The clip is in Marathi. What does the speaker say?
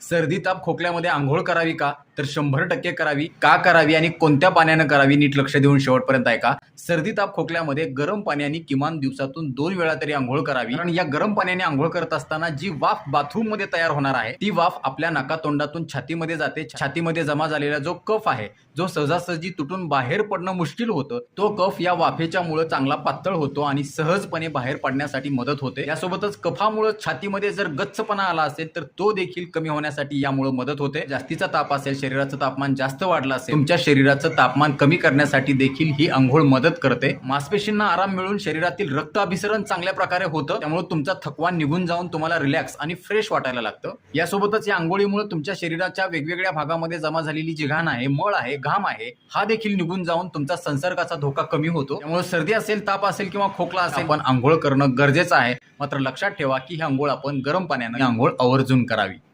सर्दी ताप खोकल्यामध्ये आंघोळ करावी का? तर शंभर टक्के करावी. का करावी आणि कोणत्या पाण्यानं करावी नीट लक्ष देऊन शेवटपर्यंत ऐका सर्दी ताप खोकल्यामध्ये गरम पाण्याने किमान दिवसातून दोन वेळा तरी आंघोळ करावी. कारण या गरम पाण्याने आंघोळ करत असताना जी वाफ बाथरूममध्ये तयार होणार आहे ती वाफ आपल्या नाकातोंडातून छातीमध्ये जाते. छातीमध्ये जमा झालेला जो कफ आहे जो सहजासहजी तुटून बाहेर पडणं मुश्किल होतं तो कफ या वाफेच्या मुळे चांगला पातळ होतो आणि सहजपणे बाहेर पडण्यासाठी मदत होते. यासोबतच कफामुळे छातीमध्ये जर गच्चपणा आला असेल तर तो देखील कमी होण्यासाठी यामुळे मदत होते. जास्तीचा ताप असेल शरीराचं तापमान जास्त वाढलं असेल तुमच्या शरीराचं तापमान कमी करण्यासाठी देखील ही आंघोळ मदत करते. मांसपेशींना आराम मिळून शरीरातील रक्त अभिसरण चांगल्या प्रकारे होतं. त्यामुळे तुमचा थकवा निघून जाऊन तुम्हाला रिलॅक्स आणि फ्रेश वाटायला लागतं. यासोबतच या आंघोळीमुळे तुमच्या शरीराच्या वेगवेगळ्या भागामध्ये जमा झालेली जी घाण आहे मळ आहे घाम आहे हा देखील निघून जाऊन तुमचा संसर्गाचा धोका कमी होतो. त्यामुळे सर्दी असेल ताप असेल किंवा खोकला असेल पण आंघोळ करणं गरजेचं आहे. मात्र लक्षात ठेवा की ही आंघोळ आपण गरम पाण्याने आंघोळ आवर्जून करावी.